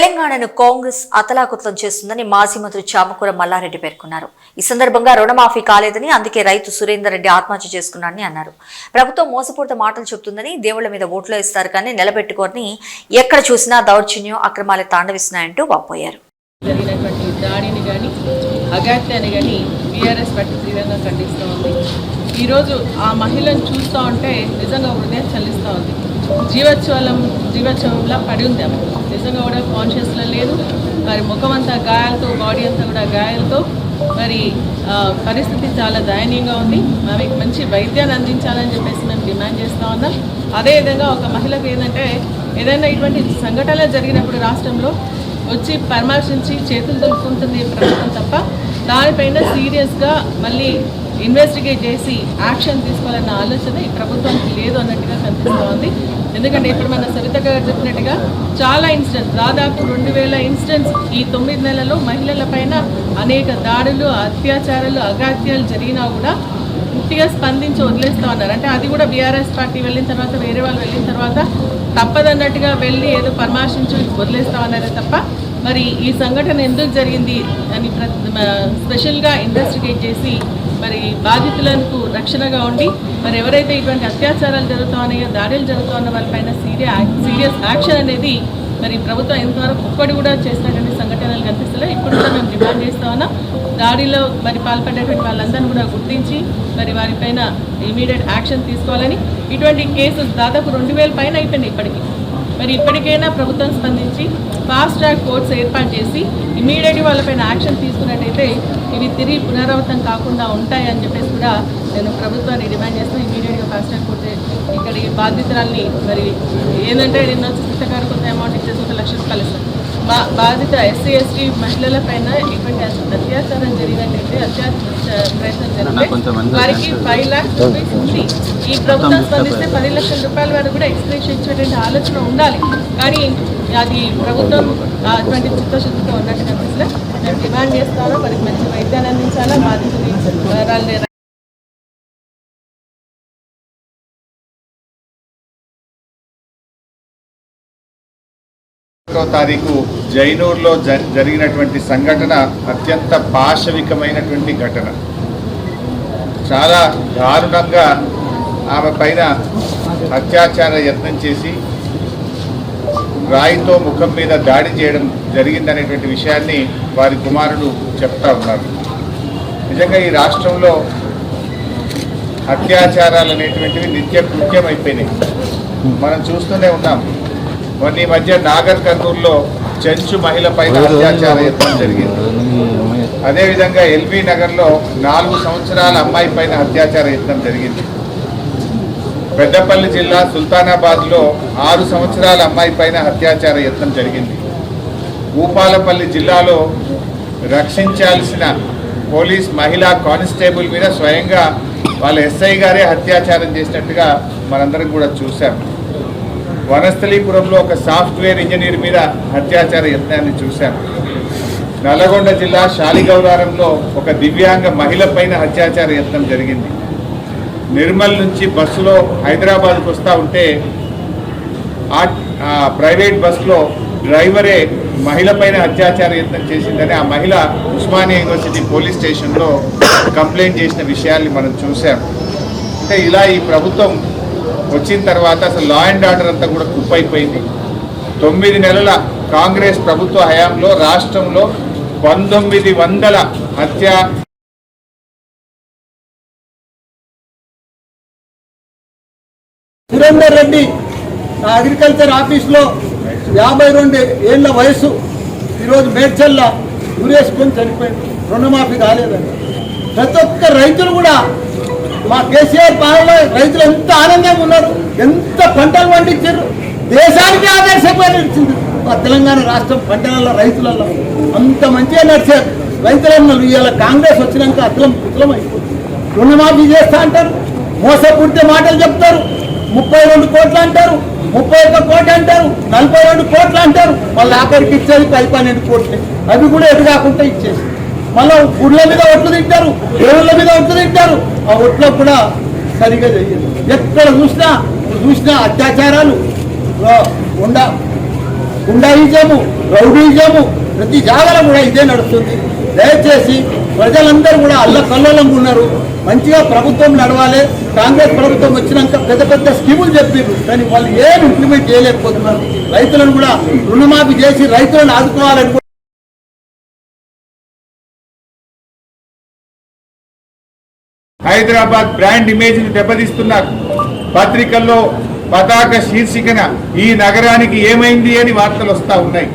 తెలంగాణను కాంగ్రెస్ అతలాకుతలం చేస్తుందని మాజీ మంత్రి చామకూర మల్లారెడ్డి పేర్కొన్నారు. ఈ సందర్భంగా రుణమాఫీ కాలేదని అందుకే రైతు సురేందర్ రెడ్డి ఆత్మహత్య చేసుకున్నారని అన్నారు. ప్రభుత్వం మోసపూరిత మాటలు చెబుతుందని దేవుళ్ళ మీద ఓట్లు ఇస్తారు కానీ నిలబెట్టుకోరని ఎక్కడ చూసినా దౌర్జన్యం అక్రమాలే తాండవిస్తున్నాయంటూ వాపోయారు దాడిని కానీ అగాత్యాన్ని కానీ బీఆర్ఎస్ తీవ్రంగా ఖండిస్తూ ఉంది. ఈరోజు ఆ మహిళను చూస్తూ ఉంటే నిజంగా హృదయం చల్లిస్తూ ఉంది. జీవోత్సవం జీవోత్సవంలా పడి ఉంది ఆమె. నిజంగా కూడా కాన్షియస్లో లేదు. మరి ముఖం అంతా గాయాలతో బాడీ అంతా కూడా గాయాలతో మరి పరిస్థితి చాలా దయనీయంగా ఉంది. మరి మంచి వైద్యాన్ని అందించాలని చెప్పేసి మేము డిమాండ్ చేస్తూ ఉన్నాం. అదేవిధంగా ఒక మహిళకు ఏంటంటే ఏదైనా ఇటువంటి సంఘటనలు జరిగినప్పుడు రాష్ట్రంలో వచ్చి పరామర్శించి చేతులు దులుపుకుంటుంది ప్రభుత్వం తప్ప దానిపైన సీరియస్గా మళ్ళీ ఇన్వెస్టిగేట్ చేసి యాక్షన్ తీసుకోవాలన్న ఆలోచన ఈ ప్రభుత్వానికి లేదు అన్నట్టుగా కనిపిస్తూ ఉంది. ఎందుకంటే ఇప్పుడు మన సవిత గారు చెప్పినట్టుగా చాలా ఇన్సిడెంట్స్ దాదాపు రెండు వేల ఇన్సిడెంట్స్ ఈ తొమ్మిది నెలల్లో మహిళల పైన అనేక దాడులు అత్యాచారాలు అగాత్యాలు జరిగినా కూడా పూర్తిగా స్పందించి వదిలేస్తా ఉన్నారు. అంటే అది కూడా బీఆర్ఎస్ పార్టీ వెళ్ళిన తర్వాత వేరే వాళ్ళు వెళ్ళిన తర్వాత తప్పదన్నట్టుగా వెళ్ళి ఏదో పరామర్శించి వదిలేస్తా ఉన్నారే తప్ప మరి ఈ సంఘటన ఎందుకు జరిగింది అని ప్ర- మ- స్పెషల్గా ఇన్వెస్టిగేట్ చేసి మరి బాధితులకు రక్షణగా ఉండి మరి ఎవరైతే ఇటువంటి అత్యాచారాలు జరుగుతూ ఉన్నాయో దాడులు జరుగుతూ ఉన్న వాళ్ళపైన సీరియస్ సీరియస్ యాక్షన్ అనేది మరి ప్రభుత్వం ఎంతవరకు ఒక్కటి కూడా చేసినటువంటి సంఘటనలు కనిపిస్తున్నాయి ఇప్పుడు కూడా మేము డిమాండ్ చేస్తా ఉన్నాం. దాడిలో మరి పాల్పడేటువంటి వాళ్ళందరినీ కూడా గుర్తించి మరి వారిపైన ఇమీడియట్ యాక్షన్ తీసుకోవాలని. ఇటువంటి కేసులు దాదాపు రెండు వేల పైన అయిపోయినాయి ఇప్పటికీ. మరి ఇప్పటికైనా ప్రభుత్వం స్పందించి ఫాస్ట్ ట్రాక్ కోర్ట్స్ ఏర్పాటు చేసి ఇమీడియట్గా వాళ్ళపైన యాక్షన్ తీసుకున్నట్టయితే ఇవి తిరిగి పునరావృతం కాకుండా ఉంటాయని చెప్పేసి కూడా నేను ప్రభుత్వాన్ని డిమాండ్ చేస్తాను ఇమీడియట్గా ఫాస్ట్ ట్రాక్ కోర్ట్ ఇక్కడ ఈ బాధితురాల్ని మరి ఏంటంటే నిన్న వచ్చి గారు కొంత అమౌంట్ ఇచ్చేసి ఒక లక్ష రూపాయలు ఇస్తాను బా బాధిత ఎస్సీ ఎస్టీ మహిళల పైన ఇటువంటి అత్యాచారం జరిగినట్టయితే అత్యాచార ప్రయత్నం జరిగితే వారికి ఫైవ్ లాక్స్ రూపీస్ ఉంది. ఈ ప్రభుత్వం స్పందిస్తే పది లక్షల రూపాయల వరకు కూడా ఎక్స్ప్రెషన్ ఇచ్చేటువంటి ఆలోచన ఉండాలి. కానీ అది ప్రభుత్వం అటువంటి చిత్తశుద్ధితో ఉన్నట్టు కనిపిస్తే మేము డిమాండ్ చేస్తాను వారికి మంచి వైద్యాన్ని అందించాలా? బాధితులు తారీఖు జైనూర్లో జ- జరిగినటువంటి సంఘటన అత్యంత పాశవికమైనటువంటి ఘటన. చాలా దారుణంగా ఆమె పైన అత్యాచార యత్నం చేసి రాయితో ముఖం మీద దాడి చేయడం జరిగిందనేటువంటి విషయాన్ని వారి కుమారుడు చెప్తా ఉన్నారు. నిజంగా ఈ రాష్ట్రంలో అత్యాచారాలు అనేటువంటివి నిత్య కృత్యం అయిపోయినాయి మనం చూస్తూనే ఉన్నాం. మొన్న ఈ మధ్య నాగర్ కర్నూలులో చెంచు మహిళ పైన అత్యాచార యత్నం జరిగింది. అదేవిధంగా ఎల్బీ నగర్లో నాలుగు సంవత్సరాల అమ్మాయి పైన అత్యాచార యత్నం జరిగింది. పెద్దపల్లి జిల్లా సుల్తానాబాద్లో ఆరు సంవత్సరాల అమ్మాయి పైన అత్యాచార యత్నం జరిగింది. భూపాలపల్లి జిల్లాలో రక్షించాల్సిన పోలీస్ మహిళా కానిస్టేబుల్ మీద స్వయంగా వాళ్ళ ఎస్ఐ గారే అత్యాచారం చేసినట్టుగా మనందరం కూడా చూసాం వనస్థలీపురంలో ఒక సాఫ్ట్వేర్ ఇంజనీర్ మీద అత్యాచార యత్నాన్ని చూశాం. నల్లగొండ జిల్లా శాలిగౌరారంలో ఒక దివ్యాంగ మహిళ పైన అత్యాచార యత్నం జరిగింది. నిర్మల్ నుంచి బస్సులో హైదరాబాద్కు వస్తూ ఉంటే ఆ ఆ ప్రైవేట్ బస్సులో డ్రైవరే మహిళ పైన అత్యాచార యత్నం చేసిందని ఆ మహిళ ఉస్మానియా యూనివర్సిటీ పోలీస్ స్టేషన్లో కంప్లైంట్ చేసిన విషయాల్ని మనం చూసాం అంటే ఇలా ఈ ప్రభుత్వం వచ్చిన తర్వాత అసలు లా అండ్ ఆర్డర్ అంతా కూడా కుప్పైపోయింది. తొమ్మిది నెలల కాంగ్రెస్ ప్రభుత్వ హయాంలో రాష్ట్రంలో పంతొమ్మిది వందల హత్య సురేందర్ రెడ్డి అగ్రికల్చర్ ఆఫీస్లో యాభై రెండు ఏళ్ళ వయసు ఈరోజు మేడ్చల్ల ఊరేసుకొని చనిపోయింది. రుణమాఫీ కాలేదండి. ప్రతి ఒక్క రైతులు కూడా మా కేసీఆర్ పాలనలో రైతులు ఎంత ఆనందంగా ఉన్నారు ఎంత పంటలు పండించారు. దేశానికి ఆదర్శపోయి నడిచింది మా తెలంగాణ రాష్ట్రం పంటలలో రైతులలో. అంత మంచిగా నడిచారు. రైతులన్నలు ఇవాళ కాంగ్రెస్ వచ్చినాక అతలం పుతలం అయిపోతుంది. రుణమాఫీ చేస్తా అంటారు మోసపుడితే మాటలు చెప్తారు. ముప్పై రెండు కోట్లు అంటారు ముప్పై ఒక్క కోట్లు అంటారు నలభై రెండు కోట్లు అంటారు. మళ్ళీ ఆఖరికి ఇచ్చేది పది పన్నెండు కోట్లు. అవి కూడా ఎటు కాకుండా ఇచ్చేసి. మళ్ళీ గుడ్ల మీద ఒట్లు తింటారు దేవుళ్ళ మీద ఒట్లు తింటారు. ఆ ఒట్లో కూడా సరిగా చెయ్యదు ఎక్కడ చూసినా చూసినా అత్యాచారాలు ఉండా గుండాయిజము రౌడీజము ప్రతి జాగాలో కూడా ఇదే నడుస్తుంది. దయచేసి ప్రజలందరూ కూడా అల్లకల్లోలంగా ఉన్నారు. మంచిగా ప్రభుత్వం నడవాలి. కాంగ్రెస్ ప్రభుత్వం వచ్చినాక పెద్ద పెద్ద స్కీములు చెప్పారు కానీ వాళ్ళు ఏం ఇంప్లిమెంట్ చేయలేకపోతున్నారు. రైతులను కూడా రుణమాఫీ చేసి రైతులను ఆదుకోవాలని హైదరాబాద్ బ్రాండ్ ఇమేజ్ను దెబ్బతీస్తున్నారు పత్రికల్లో పతాక శీర్షికన ఈ నగరానికి ఏమైంది అని వార్తలు వస్తా ఉన్నాయి.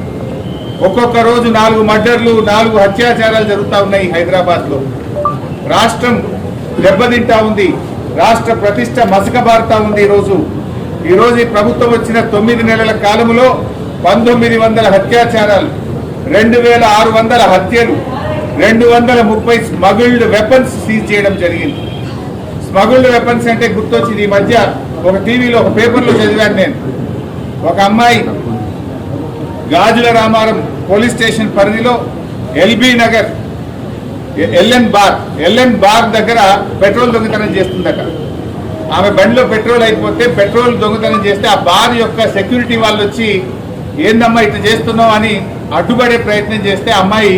ఒక్కొక్క రోజు నాలుగు మర్డర్లు నాలుగు అత్యాచారాలు జరుగుతూ ఉన్నాయి హైదరాబాద్లో రాష్ట్రం దెబ్బతింటా ఉంది రాష్ట్ర ప్రతిష్ట మసకబారుతా ఉంది ఈరోజు ఈరోజు ఈ ప్రభుత్వం వచ్చిన తొమ్మిది నెలల కాలంలో పంతొమ్మిది వందల అత్యాచారాలు రెండు వేల ఆరు వందల హత్యలు రెండు వందల ముప్పై స్మగుల్డ్ వెపన్స్ సీజ్ చేయడం జరిగింది. స్మగుల్డ్ వెపన్స్ అంటే గుర్తొచ్చింది ఈ మధ్య ఒక టీవీలో ఒక పేపర్లో చదివాను నేను. ఒక అమ్మాయి గాజుల రామారం పోలీస్ స్టేషన్ పరిధిలో LB Nagar LN bar LN bar దగ్గర పెట్రోల్ దొంగతనం చేస్తుందట. ఆమె బండిలో పెట్రోల్ అయిపోతే పెట్రోల్ దొంగతనం చేస్తే ఆ బార్ యొక్క సెక్యూరిటీ వాళ్ళు వచ్చి ఏందమ్మా ఇట్లా చేస్తున్నావు? అని అడ్డుపడే ప్రయత్నం చేస్తే అమ్మాయి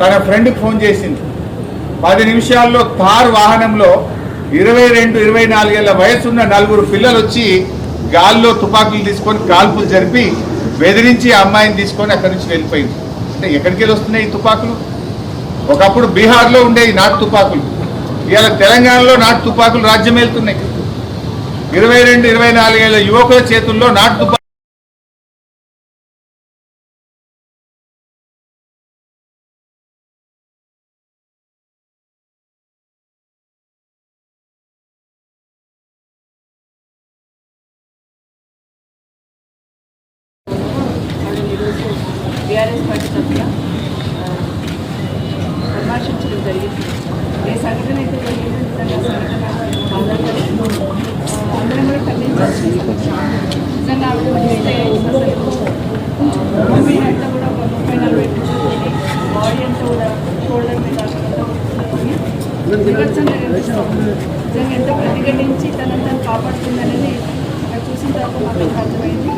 తన ఫ్రెండ్కి ఫోన్ చేసింది. పది నిమిషాల్లో థార్ వాహనంలో ఇరవై రెండు ఇరవై నాలుగేళ్ళ వయసున్న నలుగురు పిల్లలు వచ్చి గాల్లో తుపాకులు తీసుకొని కాల్పులు జరిపి బెదిరించి అమ్మాయిని తీసుకొని అక్కడి నుంచి వెళ్ళిపోయింది. అంటే ఎక్కడికి వెళ్ళి వస్తున్నాయి ఈ తుపాకులు? ఒకప్పుడు బీహార్లో ఉండే ఈ నాటు తుపాకులు. ఇవాళ తెలంగాణలో నాటు తుపాకులు రాజ్యం వెళ్తున్నాయి ఇరవై రెండు ఇరవై నాలుగేళ్ళ యువకుల చేతుల్లో నాటు తుపాకులు బీఆర్ఎస్ పార్టీ జరిగింది. ఏ సంఘటన అయితే జరిగిందో అందరం కూడా ఖండించాల్సి నిజంగా ఆవిడ చూస్తే అసలు అంతా కూడా ఒక ముప్పై నలభై బాడీ అంతా కూడా షోల్డర్ మీద కనిపిస్తాం నిజంగా ఎంత ప్రతిఘటించి తనని తను కాపాడుతుందనేది చూసిన తర్వాత మాకు అర్థమైంది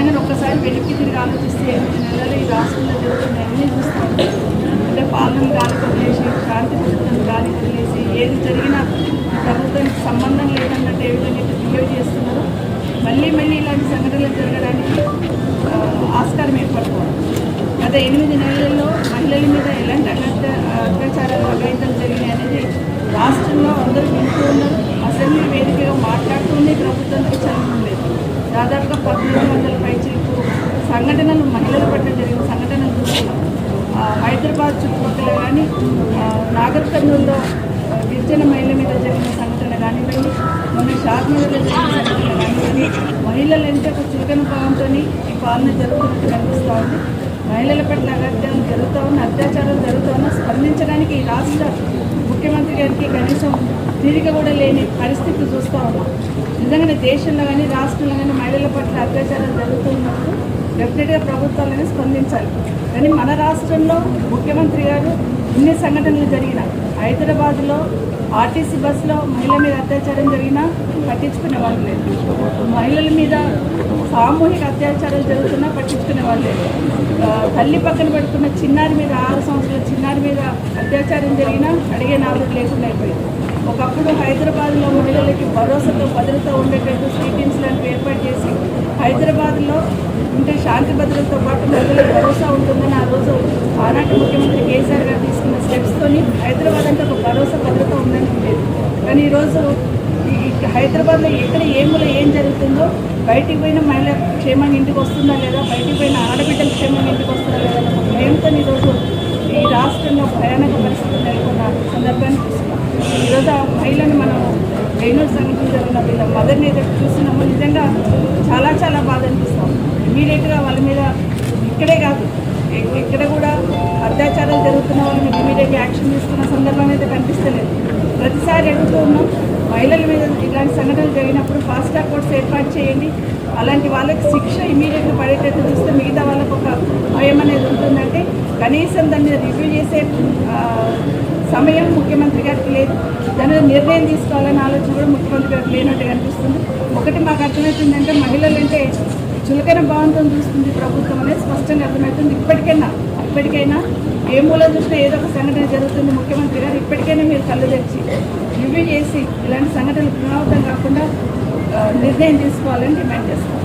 ఎవరైనా ఒక్కసారి వెనక్కి తిరిగి ఆలోచిస్తే ఎనిమిది నెలలు ఈ రాష్ట్రంలో జరుగుతున్న అన్నీ చూస్తాం. అంటే పాలన గాలి వదిలేసి శాంతి ప్రభుత్వం గాలి వదిలేసి ఏది జరిగినా ప్రభుత్వానికి సంబంధం లేదన్నట్టు ఏ విధంగా అయితే బిహేవ్ చేస్తున్నారో మళ్ళీ మళ్ళీ ఇలాంటి సంఘటనలు జరగడానికి ఆస్కారం ఏర్పడుకోవాలి గత ఎనిమిది నెలల్లో మహిళల మీద ఎలాంటి అగత్య అత్యాచారాలు అఘాయితాలు జరిగినాయి అనేది రాష్ట్రంలో అందరూ వింటూ ఉన్నారు. అసెంబ్లీ వేదికగా మాట్లాడుతూనే ప్రభుత్వానికి చలనం లేదు. దాదాపుగా పద్దెనిమిది వందల పైచీలకు సంఘటనలు మహిళల పట్ల జరిగిన సంఘటనలు చూస్తున్నాం హైదరాబాద్ చుట్టుపక్కల కానీ నాగర్ కర్నూలులో గిరిజన మహిళల మీద జరిగిన సంఘటన కానివ్వండి మొన్న షాద్నగర్లో జరిగిన సంఘటన కానివ్వండి మహిళలు ఎంత ఒక చులకన భావంతో ఈ పాలన జరుగుతున్నట్టు కనిపిస్తూ ఉంది. మహిళల పట్ల అగత్యం జరుగుతూ ఉన్న అత్యాచారం జరుగుతూ ఉన్న స్పందించడానికి ఈ రాష్ట్ర ముఖ్యమంత్రి గారికి కనీసం తీరిక కూడా లేని పరిస్థితి చూస్తూ ఉన్నాం. నిజంగానే దేశంలో కానీ రాష్ట్రంలో కానీ మహిళల పట్ల అత్యాచారం జరుగుతున్నప్పుడు డెఫినెట్గా ప్రభుత్వాలని స్పందించాలి. కానీ మన రాష్ట్రంలో ముఖ్యమంత్రి గారు ఇన్ని సంఘటనలు జరిగిన హైదరాబాద్లో ఆర్టీసీ బస్సులో మహిళల మీద అత్యాచారం జరిగినా పట్టించుకునే వాళ్ళు లేదు మహిళల మీద సామూహిక అత్యాచారాలు జరుగుతున్నా పట్టించుకునే వాళ్ళు లేదు తల్లి పక్కన పెడుతున్న చిన్నారి మీద ఆరు సంవత్సరాల చిన్నారి మీద అత్యాచారం జరిగినా అడిగే నాలుగు లేకుండా అయిపోయింది. ఒకప్పుడు హైదరాబాద్లో మహిళలకి భరోసాతో భద్రత ఉండేటట్టు స్వీటింగ్స్ లాంటివి ఏర్పాటు చేసి హైదరాబాద్లో ఉంటే శాంతి భద్రతతో పాటు మహిళలకు భరోసా ఉంటుందని ఆ రోజు ఆనాటి ముఖ్యమంత్రి కేసీఆర్ గారు తీసుకున్న స్టెప్స్తోని హైదరాబాద్ అంటే ఒక భరోసా భద్రత ఉందని ఉండేది. కానీ ఈరోజు హైదరాబాద్లో ఎక్కడ ఏములో ఏం జరుగుతుందో బయటికి పోయిన మహిళ క్షేమంగా ఇంటికి వస్తుందా లేదా బయటికి పోయిన ఆడబిడ్డలు క్షేమంగా ఇంటికి వస్తుందా లేదా అన్న భయంతో ఈరోజు ఈ రాష్ట్రంలో భయానక పరిస్థితులు నెలకొన్న సందర్భాన్ని చూస్తున్నాం. ఈరోజు ఆ మహిళను మనం వేణూరు సంఘటన జరిగిన వీళ్ళ మదర్ మీద చూసినాము నిజంగా చాలా చాలా బాధ అనిపిస్తాం ఇమీడియట్గా వాళ్ళ మీద ఇక్కడే కాదు ఇక్కడ ఎక్కడ కూడా అత్యాచారాలు జరుగుతున్న వాళ్ళ మీద ఇమీడియట్గా యాక్షన్ తీసుకున్న సందర్భం అయితే కనిపిస్తలేదు. ప్రతిసారి అడుగుతూ ఉన్నాం మహిళల మీద ఇలాంటి సంఘటనలు జరిగినప్పుడు ఫాస్ట్ ట్రాక్ కోర్ట్స్ ఏర్పాటు చేయండి. అలాంటి వాళ్ళకి శిక్ష ఇమీడియట్గా పడేటట్టు చూస్తే మిగతా వాళ్ళకు ఒక భయం అనేది ఉంటుందంటే కనీసం దాన్ని మీద రివ్యూ చేసే సమయం ముఖ్యమంత్రి గారికి లేదు. దాని మీద నిర్ణయం తీసుకోవాలనే ఆలోచన కూడా ముఖ్యమంత్రి గారికి లేనట్టు కనిపిస్తుంది. ఒకటి మాకు అర్థమవుతుందంటే మహిళలు అంటే చులకన భావంతో చూస్తుంది ప్రభుత్వం అనేది స్పష్టంగా అర్థమవుతుంది. ఇప్పటికైనా ఇప్పటికైనా ఏ మూల చూసినా ఏదో ఒక సంఘటన జరుగుతుంది ముఖ్యమంత్రి గారు. ఇప్పటికైనా మీరు కళ్ళు తెచ్చి రివ్యూ చేసి ఇలాంటి సంఘటనలు పునరావృతం కాకుండా నిర్ణయం తీసుకోవాలని డిమాండ్ చేస్తాం